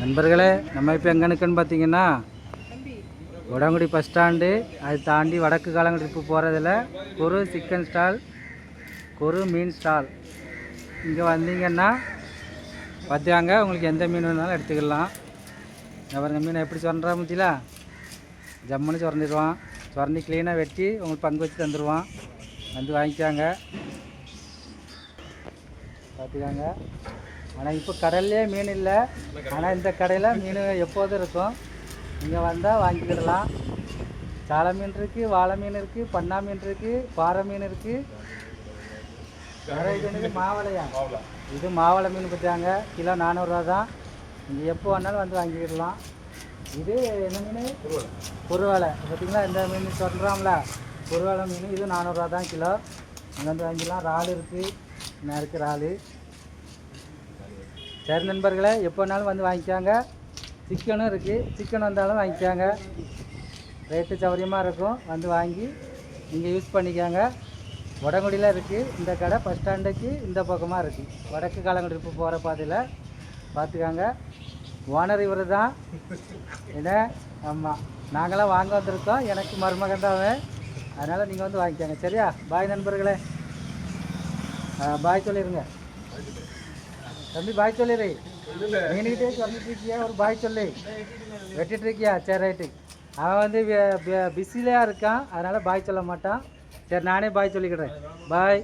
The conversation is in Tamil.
நண்பர்களே நம்ம இப்போ எங்கே நிற்கன்னு பார்த்தீங்கன்னா உடங்குடி பஸ் ஸ்டாண்டு. அது தாண்டி வடக்கு காலங்குடி இப்போ போகிறதுல குரு சிக்கன் ஸ்டால் குரு மீன் ஸ்டால் இங்கே வந்தீங்கன்னா பார்த்துக்காங்க உங்களுக்கு எந்த மீன் வேணாலும் எடுத்துக்கலாம். பாருங்க மீனை எப்படி சொல்கிறா முடியல ஜம்முன்னு சுரண்டிடுவான் சுரண்டி க்ளீனாக வெட்டி உங்களுக்கு பங்கு வச்சு தந்துடுவான் வந்து வாங்கிக்காங்க. பார்த்துக்காங்க ஆனால் இப்போ கடல்லே மீன் இல்லை. ஆனால் இந்த கடையில் மீன் எப்போதும் இருக்கும். இங்கே வந்தால் வாங்கிக்கிடலாம். சாலை மீன் இருக்குது வாழை மீன் இருக்குது பண்ணா மீன் இருக்குது பாறை மீன் இருக்குது வேற இது என்னது? மாவளையா? இது மாவளை மீன் பார்த்தாங்க கிலோ நானூறுரூவா தான். நீங்கள் எப்போ வேணாலும் வந்து வாங்கிக்கிடலாம். இது என்ன மீன்? குருவாலை பார்த்தீங்களா? இந்த மீன் சொல்கிறோம்ல குருவாலை மீன் இது நானூறுரூவா தான் கிலோ. இங்கே வந்து வாங்கிக்கலாம் இறால் இருக்குது இன்னும் இருக்குது இறால். சரி நண்பர்களே எப்போ வேணாலும் வந்து வாங்கிக்காங்க. சிக்கனும் இருக்குது சிக்கன் வந்தாலும் வாங்கிக்காங்க. ரேட்டு சௌகரியமாக இருக்கும். வந்து வாங்கி நீங்கள் யூஸ் பண்ணிக்கோங்க. வடங்குடியில் இருக்குது இந்த கடை பஸ் ஸ்டாண்டுக்கு இந்த பக்கமாக இருக்குது வடக்கு காலங்குடி இப்போ போகிற பாதையில் பார்த்துக்காங்க ஓனர் இவர் தான் என்ன? ஆமாம் நாங்களாம் வாங்க வந்திருக்கோம். எனக்கு மருமகன் தான் அவன். அதனால் நீங்கள் வந்து வாங்கிக்கோங்க. சரியா? பாய் நண்பர்களே. பாய் சொல்லிடுங்க தம்பி பாய் சொல்லிடு மீனுக்கிட்டே சொல்லிட்டு இருக்கியா ஒரு பாய் சொல்லு வெட்டிட்டு இருக்கியா சரி ரைட்டு அவன் வந்து பிஸிலையாக இருக்கான் அதனால் பாய் சொல்ல மாட்டான் சரி நானே பாய் சொல்லிக்கிறேன் பாய்